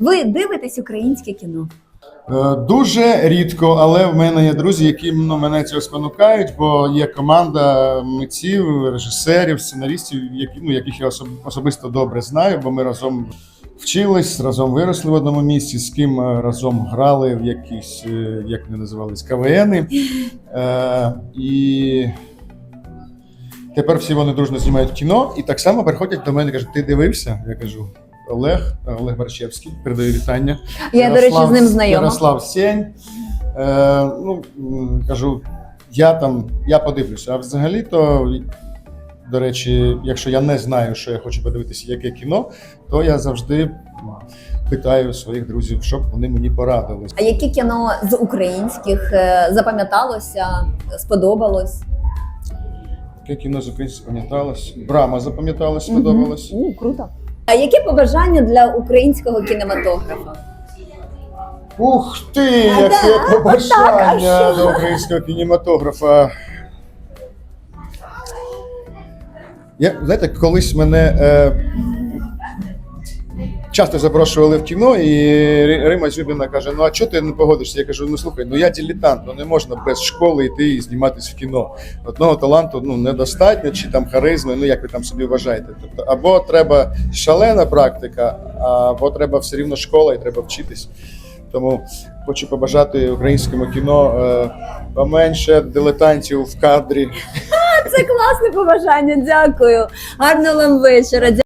Ви дивитесь українське кіно? Е, Дуже рідко, але в мене є друзі, які ну, мене цього спонукають, бо є команда митців, режисерів, сценаристів, які, ну, яких я особ- особисто добре знаю, бо ми разом вчились, разом виросли в одному місці, з ким е, разом грали в якісь, е, як вони називались, КВНи. Е, і тепер всі вони дружно знімають кіно і так само приходять до мене і кажуть: ти дивився? Я кажу. Олег, Олег Барчевський, передаю вітання. Я, до речі, з ним знайома. Ярослав Сень. Е, ну, кажу, я там, я подивлюся. А взагалі-то, до речі, якщо я не знаю, що я хочу подивитися, яке кіно, то я завжди питаю своїх друзів, щоб вони мені порадили. А яке кіно з українських е, запам'яталося, сподобалось? Яке кіно з українських запам'яталось? Брама запам'яталась, сподобалось. У, круто. А які побажання для українського кінематографа? Ух ти, яке да, побажання до українського кінематографа. Я, знаєте, колись мене е, часто запрошували в кіно, і Рима Зюбіна каже: Ну а чого ти не погодишся? Я кажу, ну слухай, ну я дилетант, ну не можна без школи йти і зніматись в кіно. Одного таланту ну, недостатньо, чи там харизми, ну як ви там собі вважаєте. Тобто, або треба шалена практика, або треба все рівно школа і треба вчитись. Тому хочу побажати українському кіно е, поменше дилетантів в кадрі. Це класне побажання, дякую. Гарного вам вечора.